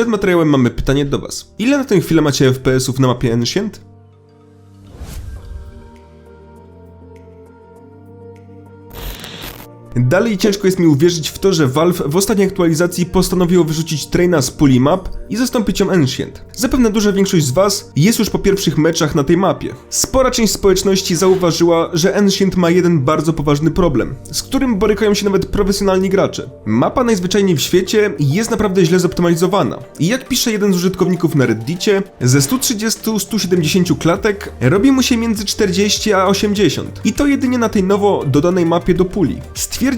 Przed materiałem mamy pytanie do Was. Ile na tę chwilę macie FPS-ów na mapie Ancient? Dalej ciężko jest mi uwierzyć w to, że Valve w ostatniej aktualizacji postanowiło wyrzucić Traina z puli map i zastąpić ją Ancient. Zapewne duża większość z Was jest już po pierwszych meczach na tej mapie. Spora część społeczności zauważyła, że Ancient ma jeden bardzo poważny problem, z którym borykają się nawet profesjonalni gracze. Mapa najzwyczajniej w świecie jest naprawdę źle zoptymalizowana. I jak pisze jeden z użytkowników na Reddicie, ze 130-170 klatek robi mu się między 40 a 80. I to jedynie na tej nowo dodanej mapie do puli.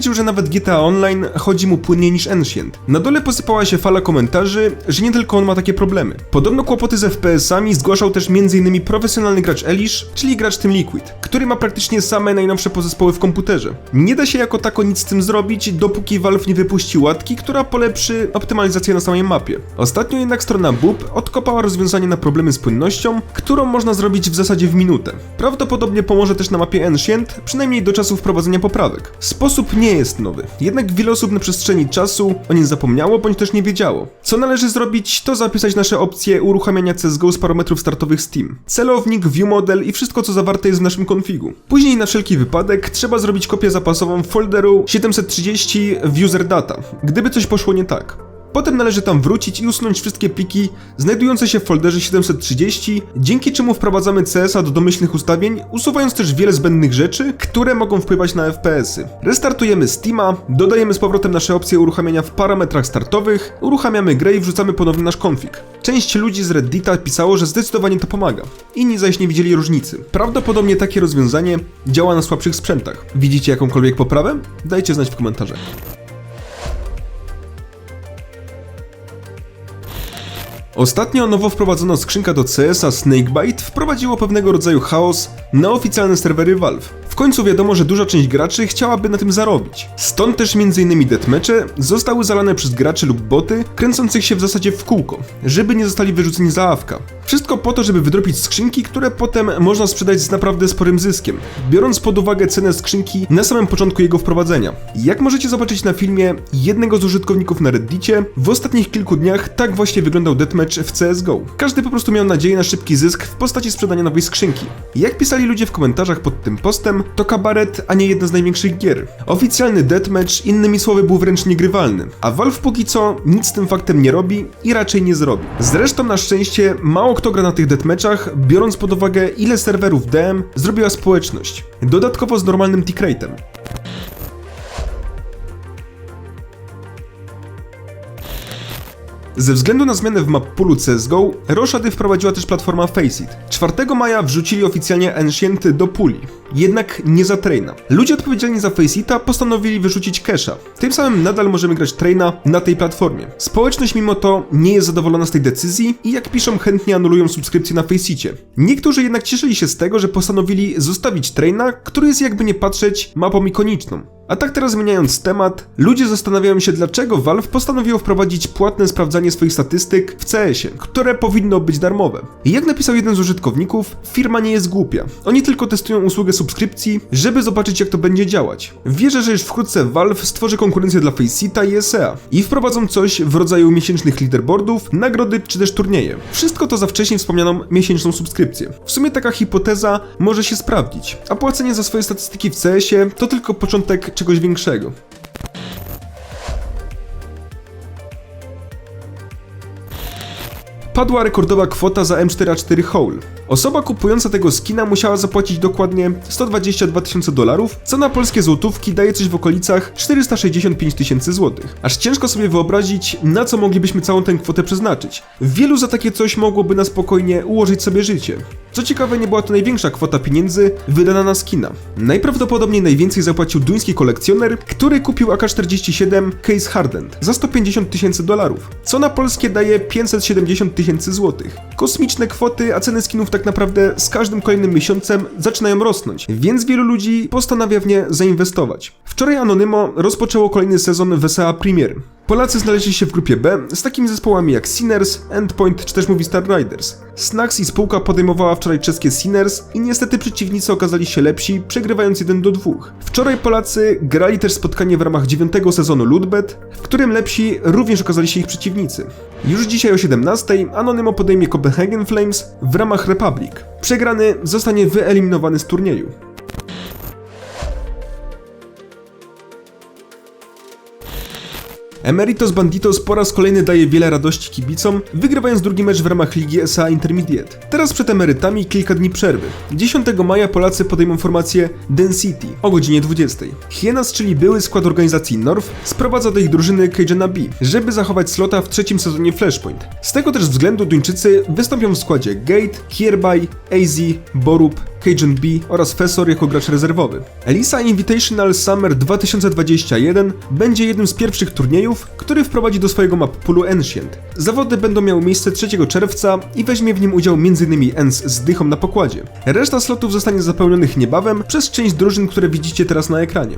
Stwierdził, że nawet GTA Online chodzi mu płynniej niż Ancient. Na dole posypała się fala komentarzy, że nie tylko on ma takie problemy. Podobno kłopoty z FPS-ami zgłaszał też m.in. profesjonalny gracz Elish, czyli gracz Team Liquid, który ma praktycznie same najnowsze pozespoły w komputerze. Nie da się jako tako nic z tym zrobić, dopóki Valve nie wypuści łatki, która polepszy optymalizację na samej mapie. Ostatnio jednak strona Boob odkopała rozwiązanie na problemy z płynnością, którą można zrobić w zasadzie w minutę. Prawdopodobnie pomoże też na mapie Ancient, przynajmniej do czasu wprowadzenia poprawek. Sposób nie jest nowy, jednak wiele osób na przestrzeni czasu o nim zapomniało bądź też nie wiedziało. Co należy zrobić, to zapisać nasze opcje uruchamiania CSGO z parametrów startowych Steam. Celownik, view model i wszystko co zawarte jest w naszym konfigu. Później na wszelki wypadek trzeba zrobić kopię zapasową folderu 730 w user data, gdyby coś poszło nie tak. Potem należy tam wrócić i usunąć wszystkie pliki znajdujące się w folderze 730, dzięki czemu wprowadzamy CS-a do domyślnych ustawień, usuwając też wiele zbędnych rzeczy, które mogą wpływać na FPS-y. Restartujemy Steama, dodajemy z powrotem nasze opcje uruchamiania w parametrach startowych, uruchamiamy grę i wrzucamy ponownie nasz config. Część ludzi z Reddita pisało, że zdecydowanie to pomaga. Inni zaś nie widzieli różnicy. Prawdopodobnie takie rozwiązanie działa na słabszych sprzętach. Widzicie jakąkolwiek poprawę? Dajcie znać w komentarzach. Ostatnio nowo wprowadzona skrzynka do CS-a Snakebite wprowadziło pewnego rodzaju chaos na oficjalne serwery Valve. W końcu wiadomo, że duża część graczy chciałaby na tym zarobić. Stąd też m.in. deathmatche zostały zalane przez graczy lub boty kręcących się w zasadzie w kółko, żeby nie zostali wyrzuceni za awka. Wszystko po to, żeby wydropić skrzynki, które potem można sprzedać z naprawdę sporym zyskiem, biorąc pod uwagę cenę skrzynki na samym początku jego wprowadzenia. Jak możecie zobaczyć na filmie jednego z użytkowników na Reddicie, w ostatnich kilku dniach tak właśnie wyglądał deathmatch w CSGO. Każdy po prostu miał nadzieję na szybki zysk w postaci sprzedania nowej skrzynki. Jak pisali ludzie w komentarzach pod tym postem, to kabaret, a nie jedna z największych gier. Oficjalny deathmatch, innymi słowy, był wręcz niegrywalny, a Valve póki co nic z tym faktem nie robi i raczej nie zrobi. Zresztą na szczęście mało kto gra na tych deathmatchach, biorąc pod uwagę ile serwerów DM zrobiła społeczność. Dodatkowo z normalnym tick Ze względu na zmianę w map poolu CSGO, Roshady wprowadziła też platforma Faceit. 4 maja wrzucili oficjalnie Ancient do puli, jednak nie za Traina. Ludzie odpowiedzialni za Faceita postanowili wyrzucić cache'a. Tym samym nadal możemy grać Traina na tej platformie. Społeczność mimo to nie jest zadowolona z tej decyzji i jak piszą chętnie anulują subskrypcje na Faceicie. Niektórzy jednak cieszyli się z tego, że postanowili zostawić Traina, który jest jakby nie patrzeć mapą ikoniczną. A tak teraz zmieniając temat, ludzie zastanawiają się dlaczego Valve postanowiło wprowadzić płatne sprawdzanie swoich statystyk w CS-ie, które powinno być darmowe. Jak napisał jeden z użytkowników, firma nie jest głupia. Oni tylko testują usługę subskrypcji, żeby zobaczyć jak to będzie działać. Wierzę, że już wkrótce Valve stworzy konkurencję dla Faceita i SEA i wprowadzą coś w rodzaju miesięcznych leaderboardów, nagrody czy też turnieje. Wszystko to za wcześniej wspomnianą miesięczną subskrypcję. W sumie taka hipoteza może się sprawdzić, a płacenie za swoje statystyki w CS-ie to tylko początek czegoś większego. Padła rekordowa kwota za M4A4 Hole. Osoba kupująca tego skina musiała zapłacić dokładnie 122 tysiące dolarów, co na polskie złotówki daje coś w okolicach 465 tysięcy złotych. Aż ciężko sobie wyobrazić, na co moglibyśmy całą tę kwotę przeznaczyć. Wielu za takie coś mogłoby na spokojnie ułożyć sobie życie. Co ciekawe, nie była to największa kwota pieniędzy wydana na skina. Najprawdopodobniej najwięcej zapłacił duński kolekcjoner, który kupił AK-47 Case Hardened za 150 tysięcy dolarów, co na polskie daje 570 tysięcy złotych. Kosmiczne kwoty, a ceny skinów tak naprawdę z każdym kolejnym miesiącem zaczynają rosnąć, więc wielu ludzi postanawia w nie zainwestować. Wczoraj Anonymo rozpoczęło kolejny sezon WSA Premier. Polacy znaleźli się w grupie B z takimi zespołami jak Sinners, Endpoint czy też Movistar Riders. Snacks i spółka podejmowała wczoraj czeskie Sinners i niestety przeciwnicy okazali się lepsi, przegrywając 1 do 2. Wczoraj Polacy grali też spotkanie w ramach 9 sezonu Ludbet, w którym lepsi również okazali się ich przeciwnicy. Już dzisiaj o 17 Anonymo podejmie Copenhagen Flames w ramach Republic. Przegrany zostanie wyeliminowany z turnieju. Emeritus Banditos po raz kolejny daje wiele radości kibicom, wygrywając drugi mecz w ramach Ligi SA Intermediate. Teraz przed emerytami kilka dni przerwy. 10 maja Polacy podejmą formację Density o godzinie 20. Hienas, czyli były skład organizacji North, sprowadza do ich drużyny Cajuana B, żeby zachować slota w trzecim sezonie Flashpoint. Z tego też względu Duńczycy wystąpią w składzie Gate, Hereby, AZ, Borup, Cajun B oraz Fessor jako gracz rezerwowy. Elisa Invitational Summer 2021 będzie jednym z pierwszych turniejów, który wprowadzi do swojego map poolu Ancient. Zawody będą miały miejsce 3 czerwca i weźmie w nim udział m.in. ENS z Dychą na pokładzie. Reszta slotów zostanie zapełnionych niebawem przez część drużyn, które widzicie teraz na ekranie.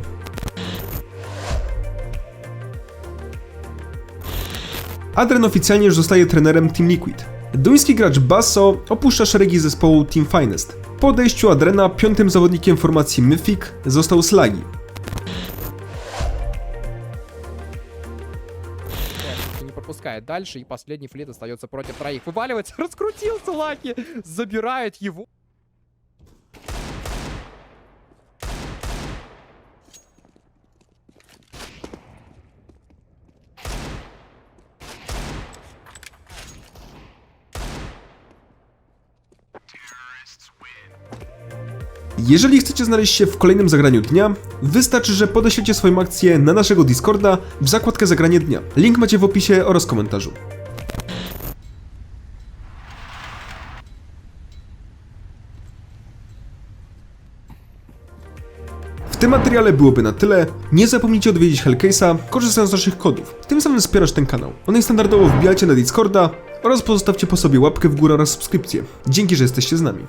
Adren oficjalnie już zostaje trenerem Team Liquid Duński gracz Basso opuszcza szeregi zespołu Team Finest. Po odejściu Adrena piątym zawodnikiem formacji Mythic został Slagi. не пропускает дальше, и последний флит остается против троих. Вываливается, раскрутился Лаки, забирает его. Jeżeli chcecie znaleźć się w kolejnym zagraniu dnia, wystarczy, że podeślecie swoją akcję na naszego Discorda w zakładkę zagranie dnia. Link macie w opisie oraz komentarzu. W tym materiale byłoby na tyle. Nie zapomnijcie odwiedzić Hellcase'a, korzystając z naszych kodów. Tym samym wspierasz ten kanał. One standardowo wbijajcie na Discorda oraz pozostawcie po sobie łapkę w górę oraz subskrypcję. Dzięki, że jesteście z nami.